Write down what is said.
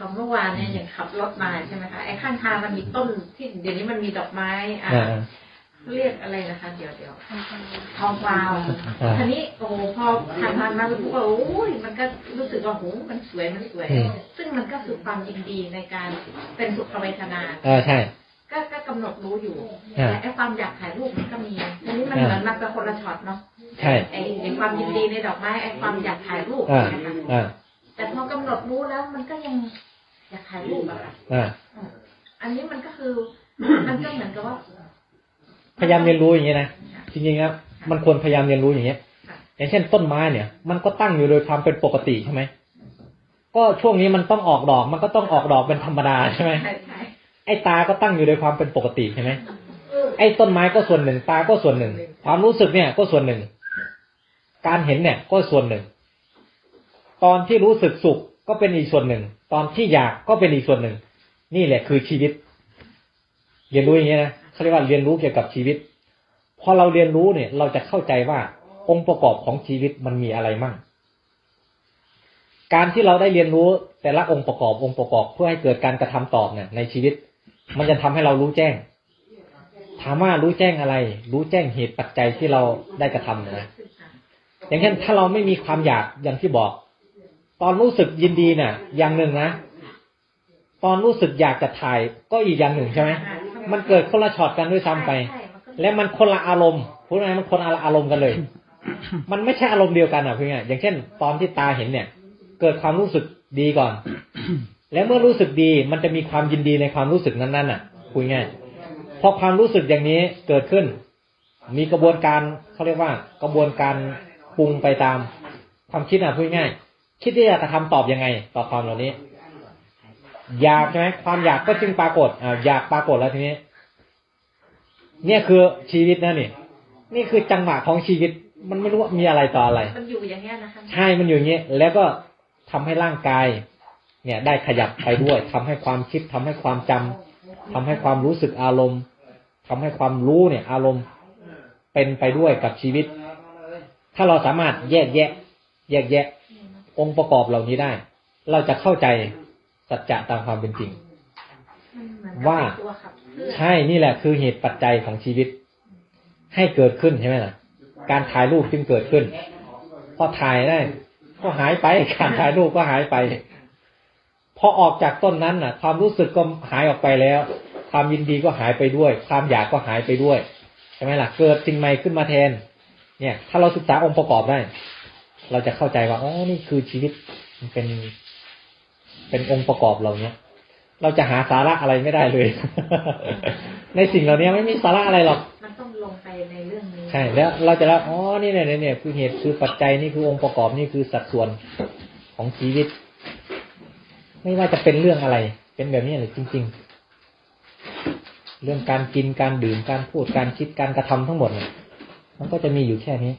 กับเมื่อวานเนี่ยอย่างขับรถมาใช่ไหมคะไอ้ข้างทางมันมีต้นที่เดี๋ยวนี้มันมีดอกไม้ อ่าอ่าเรียกอะไรนะคะ เดี๋ยวเดี๋ยวทองกวาวอ่าทีนี้โอ้โหพอผ่านผ่านมารู้ว่าโอ้ยมันก็รู้สึกว่าโอ้โหมันสวยมันสวยอืมซึ่งมันก็คือความยินดีในการเป็นสุขเวทนาเออใช่ก็ก็กำหนดรู้อยู่อ่าแต่ไอ้ความอยากถ่ายรูปมันก็มีทีนี้มันเหมือนมันเป็นคนละช็อตเนาะใช่ไอ้ไอ้ความยินดีในดอกไม้ไอ้ความอยากถ่ายรูปอ่านะคะอ่าแต่พอกำ หนดรู้แล้วมันก็ยังอยากถ่ายรูปอะค่ะอ่าอืมอันนี้มันก็คือ มันก็เหมือนกับว่า พยายามเรียนรู้อย่างนี้นะจริงๆครับมันควรพยายามเรียนรู้อย่างเงี้ยค่ะอย่างเช่นต้นไม้เนี่ย มันก็ตั้งอยู่โดยความเป็นปกติใช่ไหมก็ช่วงนี้มันต้องออกดอก มันก็ต้องออกดอกเป็นธรรมดาใช่ไหมใช่ใช่ไอ้ตาก็ตั้งอยู่โดยความเป็นปกติใช่ไหมไอ้ต้นไม้ก็ส่วนหนึ่ง ตาก็ส่วนหนึ่ง ความรู้สึกเนี่ย ก็ส่วนหนึ่ง การเห็นเนี่ย ก็ส่วนหนึ่ง ตอนที่รู้สึกสุข ก็เป็นอีกส่วนหนึ่ง ตอนที่อยากก็เป็นอีกส่วนหนึ่ง นี่แหละคือชีวิต เรียนรู้อย่างนี้นะเขาเรียกว่าเรียนรู้เกี่ยวกับชีวิต พอเราเรียนรู้เนี่ย เราจะเข้าใจว่าองค์ประกอบของชีวิตมันมีอะไรมั่ง การที่เราได้เรียนรู้แต่ละองค์ประกอบองค์ประกอบเพื่อให้เกิดการกระทำตอบเนี่ยในชีวิต มันจะทำให้เรารู้แจ้ง ถามว่ารู้แจ้งอะไร รู้แจ้งเหตุปัจจัยที่เราได้กระทำนะอย่างเช่นถ้าเราไม่มีความอยากอย่างที่บอก ตอนรู้สึกยินดีเนี่ยอย่างหนึ่งนะตอนรู้สึกอยากจะถ่ายก็อีกอย่างหนึ่งใช่ไหมมันเกิดคนละช็อตกันด้วยซ้ำไป และมันคนละอารมณ์พูดง่ายมันคนละอารมณ์กันเลย มันไม่ใช่อารมณ์เดียวกันอะพี่ง่ายอย่างเช่น ตอนที่ตาเห็นเนี่ย เกิดความรู้สึกดีก่อน และเมื่อรู้สึกดีมันจะมีความยินดีในความรู้สึกนั้นๆอะคุยง่ายพอความรู้สึกอย่างนี้เกิดขึ้น มีกระบวนการเขาเรียกว่ากระบวนการปรุงไปตามความคิดอะพูดง่าย คิดที่จะกระทำตอบยังไง ต่อความเหล่านี้ อยากใช่ไหมความอยากก็จึงปรากฏอ่าอยากปรากฏแล้วทีนี้ เนี่ยคือชีวิตนะนี่ นี่คือจังหวะของชีวิต มันไม่รู้ว่ามีอะไรต่ออะไร มันอยู่อย่างเงี้ยนะคะ ใช่ มันอยู่อย่างนี้แล้วก็ทำให้ร่างกาย เนี่ย ได้ขยับไปด้วยทำให้ความคิดทำให้ความจำทำให้ความรู้สึกอารมณ์ทำให้ความรู้เนี่ย อารมณ์เป็นไปด้วยกับชีวิต ถ้าเราสามารถแยกแยะ แยกแยะ องค์ประกอบเหล่านี้ได้ เราจะเข้าใจสัจจะตามความเป็นจริงมันเหมือนกับว่าเป็นตัวขับเคลื่อนใช่นี่แหละคือเหตุปัจจัยของชีวิต ให้เกิดขึ้นใช่ไหมล่ะ การถ่ายรูปจึงเกิดขึ้น พอถ่ายได้ก็หายไปการถ่ายรูปก็หายไปพอออกจากต้นนั้นน่ะ ความรู้สึกก็หายออกไปแล้ว ความยินดีก็หายไปด้วย ความอยากก็หายไปด้วยใช่ไหมล่ะ เกิดสิ่งใหม่ขึ้นมาแทน เนี่ย ถ้าเราศึกษาองค์ประกอบได้ เราจะเข้าใจว่าอ๋อนี่คือชีวิตมันเป็น เป็นองค์ประกอบเหล่านี้เราจะหาสาระอะไรไม่ได้เลย ในสิ่งเหล่านี้ไม่มีสาระอะไรหรอก มันต้องลงไปในเรื่องนี้ ใช่ แล้วเราจะรับ อ๋อ นี่เนี่ยเนี่ยคือเหตุคือปัจจัยนี่คือองค์ประกอบนี่คือสัดส่วนของชีวิต ไม่ว่าจะเป็นเรื่องอะไร เป็นแบบนี้เลยจริง ๆ เรื่องการกินการดื่มการพูดการคิดการกระทำทั้งหมดเนี่ยมันก็จะมีอยู่แค่นี้